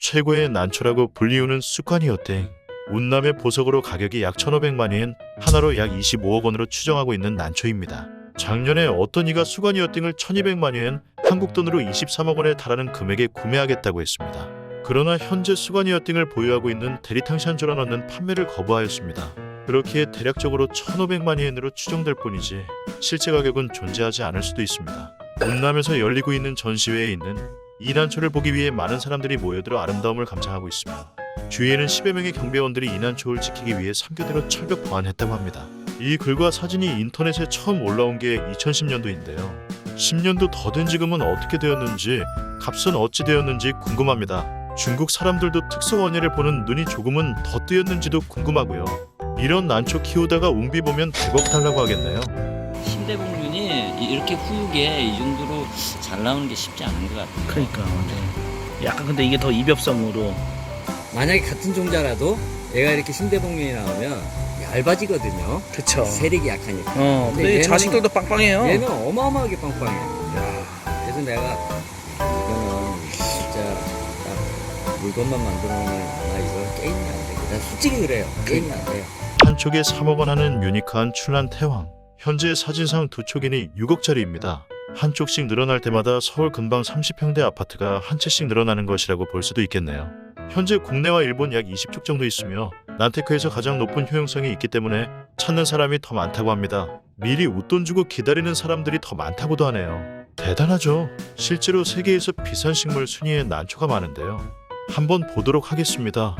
최고의 난초라고 불리우는 쑥관이어땡. 운남의 보석으로 가격이 약 1,500만엔, 하나로 약 25억 원으로 추정하고 있는 난초입니다. 작년에 어떤 이가 수관이어땡을 1,200만엔, 한국 돈으로 23억 원에 달하는 금액에 구매하겠다고 했습니다. 그러나 현재 수관이어땡을 보유하고 있는 대리탕샨조라는 판매를 거부하였습니다. 그렇기에 대략적으로 1,500만엔으로 추정될 뿐이지 실제 가격은 존재하지 않을 수도 있습니다. 운남에서 열리고 있는 전시회에 있는 이 난초를 보기 위해 많은 사람들이 모여들어 아름다움을 감상하고 있으며 주위에는 10여 명의 경비원들이 이 난초를 지키기 위해 삼교대로 철벽 보안했다고 합니다. 이 글과 사진이 인터넷에 처음 올라온 게 2010년도인데요. 10년도 더 된 지금은 어떻게 되었는지 값은 어찌 되었는지 궁금합니다. 중국 사람들도 특수 원예를 보는 눈이 조금은 더 뜨였는지도 궁금하고요. 이런 난초 키우다가 웅비 보면 100억 달라고 하겠네요. 신대복륜이 이렇게 후게 이 정도로 잘 나오는 게 쉽지 않은 것 같아요. 그러니까 네. 약간 근데 이게 더 이벽성으로 만약에 같은 종자라도 얘가 이렇게 신대복면이 나오면 얇아지거든요. 그쵸. 세력이 약하니까. 어 근데 근데 얘는- 자식들도 빵빵해요. 얘는 어마어마하게 빵빵해요. 그래서 내가 이거는 진짜 딱 물건만 만들어 놓으면 아마 이거 게임이 안 되겠다. 난 솔직히 그래요. 게임이 안 돼요. 한쪽에 3억 원 하는 유니크한 출란 태왕. 현재 사진상 두 촉이니 6억짜리입니다. 한쪽씩 늘어날 때마다 서울 근방 30평대 아파트가 한 채씩 늘어나는 것이라고 볼 수도 있겠네요. 현재 국내와 일본 약 20쪽 정도 있으며 난테크에서 가장 높은 효용성이 있기 때문에 찾는 사람이 더 많다고 합니다. 미리 웃돈 주고 기다리는 사람들이 더 많다고도 하네요. 대단하죠. 실제로 세계에서 비싼 식물 순위에 난초가 많은데요. 한번 보도록 하겠습니다.